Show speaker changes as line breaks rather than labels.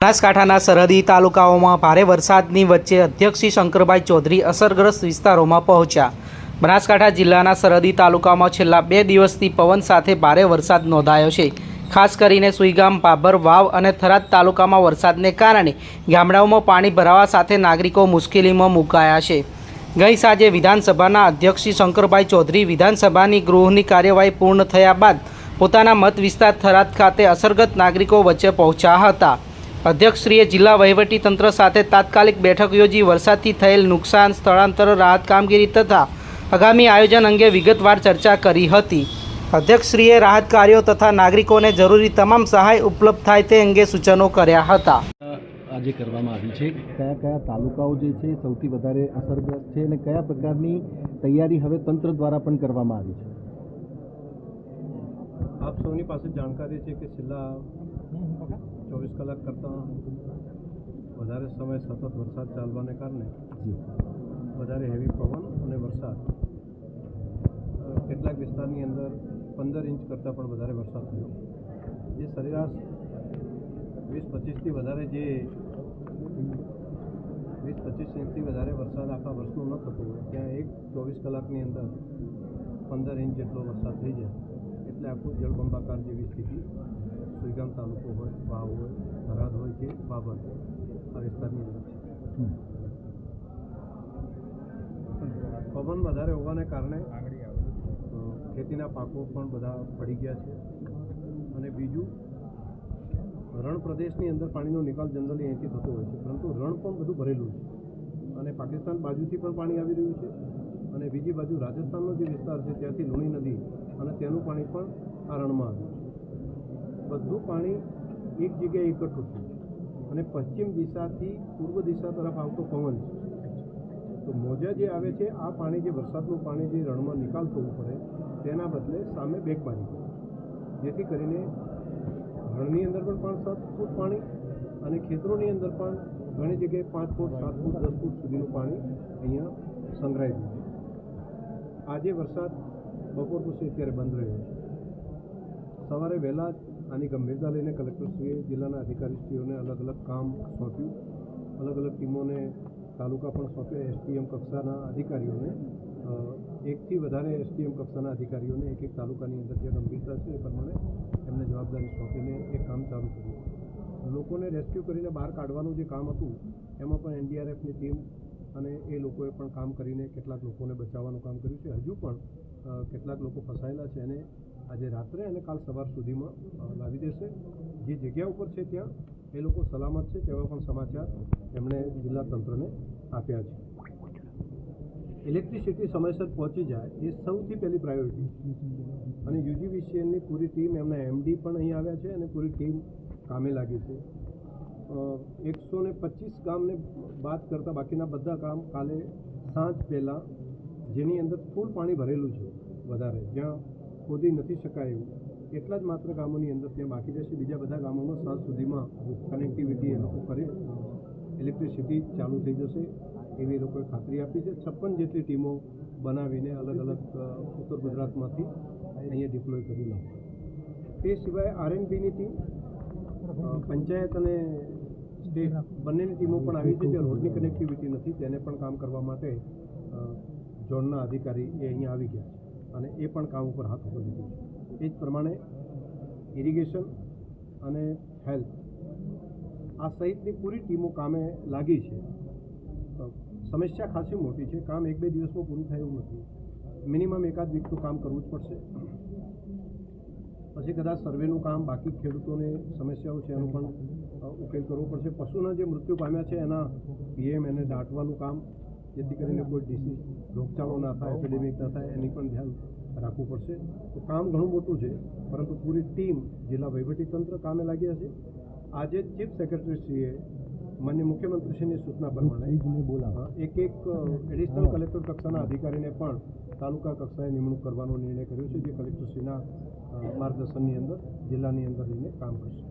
બનાસકાંઠાના સરહદી તાલુકાઓમાં ભારે વરસાદની વચ્ચે અધ્યક્ષ શંકરભાઈ ચૌધરી અસરગ્રસ્ત વિસ્તારોમાં પહોંચ્યા. બનાસકાંઠા જિલ્લાના સરહદી તાલુકામાં છેલ્લા બે દિવસથી પવન સાથે ભારે વરસાદ નોંધાયો છે. ખાસ કરીને સુઈગામ, બાબર, વાવ અને થરાદ તાલુકામાં વરસાદને કારણે ગામડાઓમાં પાણી ભરાવા સાથે નાગરિકો મુશ્કેલીમાં મુકાયા છે. ગઈ સાંજે વિધાનસભાના અધ્યક્ષ શ્રી શંકરભાઈ ચૌધરી વિધાનસભાની ગૃહની કાર્યવાહી પૂર્ણ થયા બાદ પોતાના મત વિસ્તાર થરાદ ખાતે અસરગત નાગરિકો વચ્ચે પહોંચ્યા હતા. અધ્યક્ષશ્રીએ જિલ્લા વહીવટી તંત્ર સાથે તાત્કાલિક બેઠક યોજી વરસાદથી થયેલ નુકસાન, સ્થળાંતર, રાહત કામગીરી તથા આગામી આયોજન અંગે વિગતવાર ચર્ચા કરી હતી. અધ્યક્ષશ્રીએ રાહત કાર્યો તથા નાગરિકોને જરૂરી તમામ સહાય ઉપલબ્ધ થાય તે અંગે સૂચનો કર્યા હતા.
આજે કરવામાં આવી છે. કયા કયા તાલુકાઓ જે છે સૌથી વધારે અસરગ્રસ્ત છે અને કયા પ્રકારની તૈયારી હવે તંત્ર દ્વારા પણ કરવામાં આવી છે?
આપ સૌની પાસે જાણકારી છે કે છેલ્લા ચોવીસ કલાક કરતાં વધારે સમય સતત વરસાદ ચાલવાને કારણે
જી.
વધારે હેવી પવન અને વરસાદ કેટલાક વિસ્તારની અંદર પંદર ઇંચ કરતાં પણ વધારે વરસાદ થયો. જે સરેરાશ વીસ પચીસથી વધારે જે વીસ પચીસ ઇંચથી વધારે વરસાદ આખા વર્ષનો ન થતો હોય ત્યાં એક ચોવીસ કલાકની અંદર પંદર ઇંચ જેટલો વરસાદ થઈ જાય. એટલે આખું જળબંબાકાર જેવી સ્થિતિ. સુઈગામ તાલુકો હોય વાવ હોય થરાદ હોય કે બાબર આ વિસ્તારની અંદર છે. પવન વધારે હોવાને કારણે ખેતીના પાકો પણ બધા પડી ગયા છે. અને બીજું, રણ પ્રદેશની અંદર પાણીનો નિકાલ જનરલી અહીંથી થતો હોય છે, પરંતુ રણ પણ બધું ભરેલું છે. અને પાકિસ્તાન બાજુથી પણ પાણી આવી રહ્યું છે અને બીજી બાજુ રાજસ્થાનનો જે વિસ્તાર છે, ત્યાંથી લુણી નદી અને તેનું પાણી પણ આ રણમાં આવ્યું છે. બધું પાણી એક જગ્યાએ એકઠું છે. અને પશ્ચિમ દિશાથી પૂર્વ દિશા તરફ આવતો પવન છે. તો મોજા જે આવે છે, આ પાણી જે વરસાદનું પાણી જે રણમાં નિકાલ થવું પડે તેના બદલે સામે બેક મારી જેથી કરીને ઘરની અંદર પણ પાંચ સાત ફૂટ પાણી અને ખેતરોની અંદર પણ ઘણી જગ્યાએ પાંચ ફૂટ, સાત ફૂટ, દસ ફૂટ સુધીનું પાણી અહીંયા સંગ્રહાઈ ગયું આજે વરસાદ બપોર પછી અત્યારે બંધ રહ્યો છે. સવારે વહેલા જ આની ગંભીરતા લઈને કલેક્ટરશ્રીએ જિલ્લાના અધિકારીશ્રીઓને અલગ અલગ કામ સોંપ્યું. અલગ અલગ ટીમોને તાલુકા પણ સોંપ્યા એસટીએમ કક્ષાના અધિકારીઓને. એકથી વધારે એસટીએમ કક્ષાના અધિકારીઓને એક એક તાલુકાની અંદર જે ગંભીરતા છે એ પ્રમાણે એમને જવાબદારી સોંપીને એ કામ ચાલુ કર્યું. લોકોને રેસ્ક્યુ કરીને બહાર કાઢવાનું જે કામ હતું, એમાં પણ એનડીઆરએફની ટીમ અને એ લોકોએ પણ કામ કરીને કેટલાક લોકોને બચાવવાનું કામ કર્યું છે. હજુ પણ કેટલાક લોકો ફસાયેલા છે અને આજે રાત્રે અને કાલ સવાર સુધીમાં લાવી દેશે. જે જગ્યા ઉપર છે ત્યાં એ લોકો સલામત છે તેવા પણ સમાચાર એમણે જિલ્લા તંત્રને આપ્યા છે. ઇલેક્ટ્રિસિટી સમયસર પહોંચી જાય એ સૌથી પહેલી પ્રાયોરિટી અને યુજીવીસીએલની પૂરી ટીમ એમના એમડી પણ અહીં આવ્યા છે અને પૂરી ટીમ કામે લાગી છે. એકસો ને પચીસ ગામને બાદ કરતાં બાકીના બધા કામ કાલે સાંજ પહેલાં જેની અંદર ફૂલ પાણી ભરેલું છે વધારે. જ્યાં ખોદી નથી શકાય એવું. એટલા જ માત્ર ગામોની અંદર ત્યાં બાકી રહેશે. બીજા બધા ગામોમાં સાંજ સુધીમાં કનેક્ટિવિટી એ લોકો કરે. ઇલેક્ટ્રિસિટી ચાલુ થઈ જશે. એવી લોકોએ ખાતરી આપી છે. છપ્પન જેટલી ટીમો બનાવીને અલગ અલગ ઉત્તર ગુજરાતમાંથી અહીંયા ડિપ્લોય કરી નાખી. તે સિવાય આરએનબીની ટીમ પંચાયત અને સ્ટેટ બંનેની ટીમો પણ આવી છે. જે રોડની કનેક્ટિવિટી નથી. તેને પણ કામ કરવા માટે ઝોનના અધિકારી એ અહીંયા આવી ગયા છે. અને એ પણ કામ ઉપર હાથ ઉપર લીધું છે. એ જ પ્રમાણે ઇરિગેશન અને હેલ્થ આ સહિતની પૂરી ટીમો કામે લાગી છે. સમસ્યા ખાસી મોટી છે. કામ એક બે દિવસમાં પૂરું થાય એવું નથી. મિનિમમ એકાદ વીક તો કામ કરવું જ પડશે. પછી કદાચ સર્વેનું કામ બાકી ખેડૂતોને સમસ્યાઓ છે એનો પણ ઉકેલ કરવો પડશે. પશુના જે મૃત્યુ પામ્યા છે એના પીએમ એને દાટવાનું કામ, જેથી કરીને કોઈ ડિસીઝ રોગચાળો ના થાય એપિડેમિક ના થાય, એની પણ ધ્યાન રાખવું પડશે. તો કામ ઘણું મોટું છે પરંતુ પૂરી ટીમ જિલ્લા વહીવટીતંત્ર કામે લાગ્યા છે. આજે ચીફ સેક્રેટરીશ્રીએ માન્ય મુખ્યમંત્રીશ્રીની સૂચના પ્રમાણે
બોલાવો.
અ, એક એક એડિશનલ કલેક્ટર કક્ષાના અધિકારીને પણ તાલુકા કક્ષાએ નિમણૂક કરવાનો નિર્ણય કર્યો છે જે કલેક્ટરશ્રીના માર્ગદર્શનની અંદર જિલ્લાની અંદર રહીને કામ કરશે.